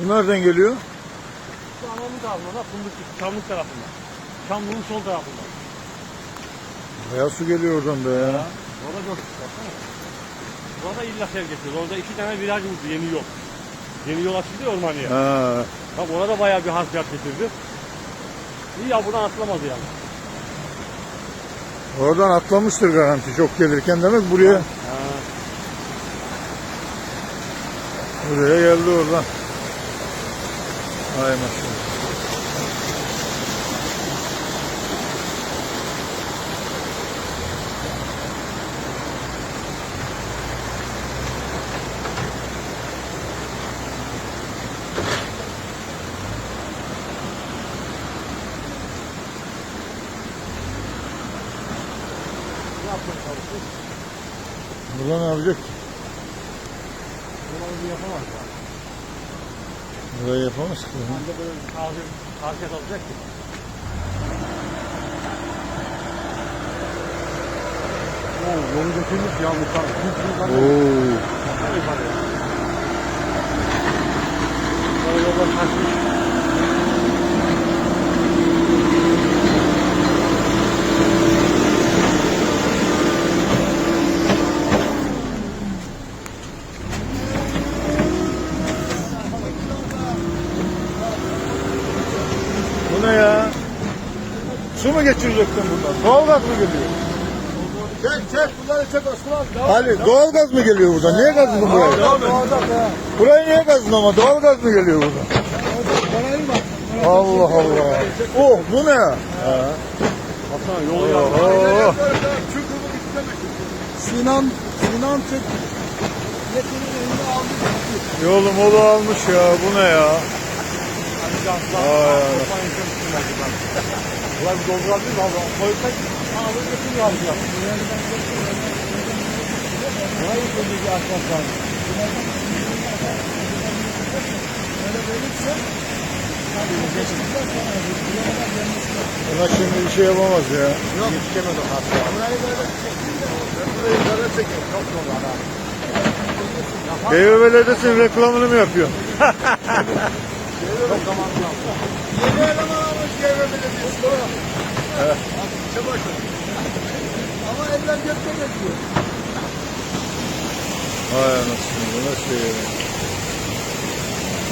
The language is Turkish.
Bu nereden geliyor? Şu anamın tarafında, fındık, çamlık tarafında. Çamlığın sol tarafında. Bayağı su geliyor oradan da ya. Orada dört baksana. Orada illa sel geçiyor. Orada iki tane viraj vurdu yeni yol. Yeni yol açıldı ya ormanıya. Ha. Bak orada bayağı bir harfiyat getirdi. İyi ya buradan atlamadı yani. Oradan atlamıştır garanti çok gelirken demek buraya Ha. buraya geldi oradan. Ay maşallah. Ne yapmaya çalışıyor? Burada ne yapacak? ki? Bunları bir yapamaz ya. Burayı yapamaz ki. Bence böyle bir taze hareket olacak ki. Oo, yolu götürmüş ya muhtar. Oo. Böyle Ne ya? Su mu geçirecektin buradan? Doğalgaz mı geliyor? Çek çek bunları çek Osman. Ali doğalgaz mı geliyor buradan? Niye gazdın burayı? Burayı niye gazdın ama? Doğalgaz mı geliyor buradan? Allah Allah. Oh bu ne? Ha. Baksana yolu yapmış. Oh. Sinan Sinan Türk Yeteneğin önüne aldı. Yolu molu almış ya. Bu ne ya? Ay, Ulan bir doldurabilir mi abi? Koysak ağabey götürüyor abi ya. Burayı böyle bir açmak lazım. Buna şimdi bir şey yapamaz ya. Yok. Yetişemez o hasta. Burayı böyle çekeyim de burayı böyle çekeyim. Çok zor lan abi. Belediyesi'nin reklamını mı yapıyor? Yeni eleman Evet. Çabuk. Ama elden gökte geçiyor. Hay anasını bu nasıl ya?